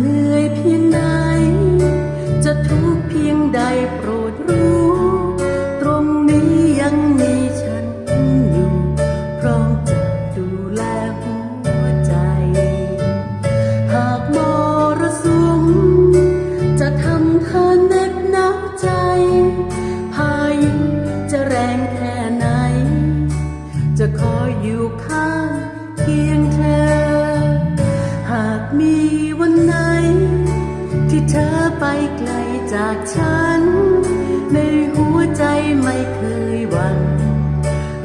เหนื่อยเพียงไหน จะทุกเพียงใดโปรดรู้ ตรงนี้ยังมีฉันอยู่ พร้อมจะดูแลหัวใจ หากมรสุมจะทำเธอเหน็บหนาวใจ พายุจะแรงแค่ไหน จะคอยอยู่ข้างเคียงเธอ หากมี เธอไปไกลจากฉัน ในหัวใจไม่เคยหวั่น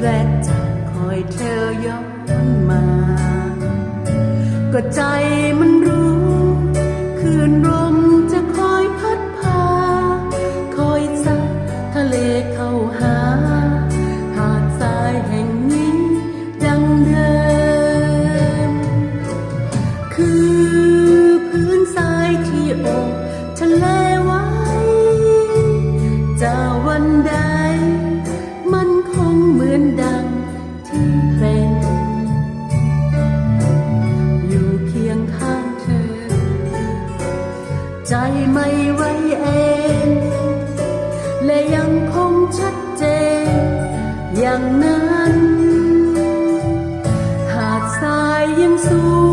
และจะคอยเธอย้อนมา ก็ใจมันรู้ คืนล ใจไม่ไหวเอง และยังคงชัดเจน อย่างนั้น หาดทรายยังสว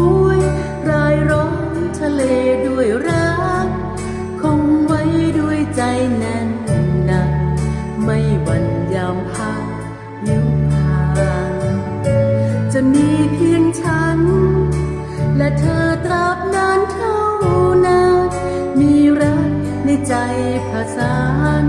ใจผสาน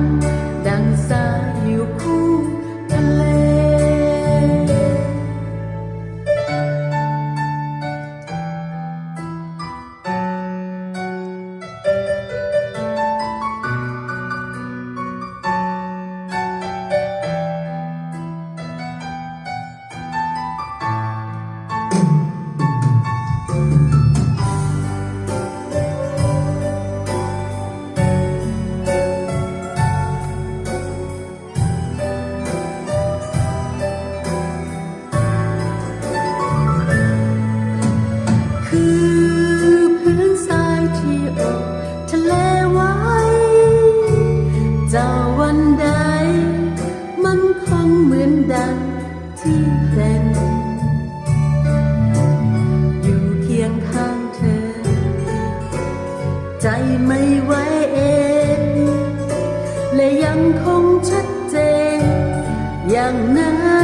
และยังคงชัดเจน อย่างนั้น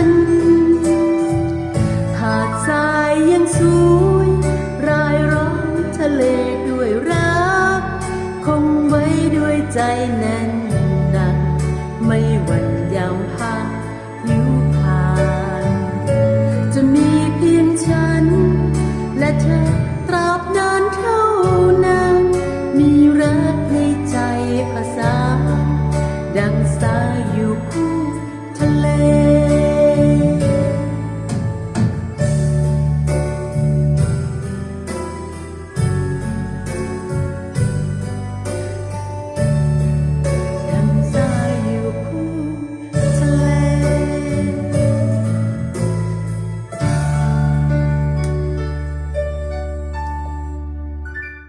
า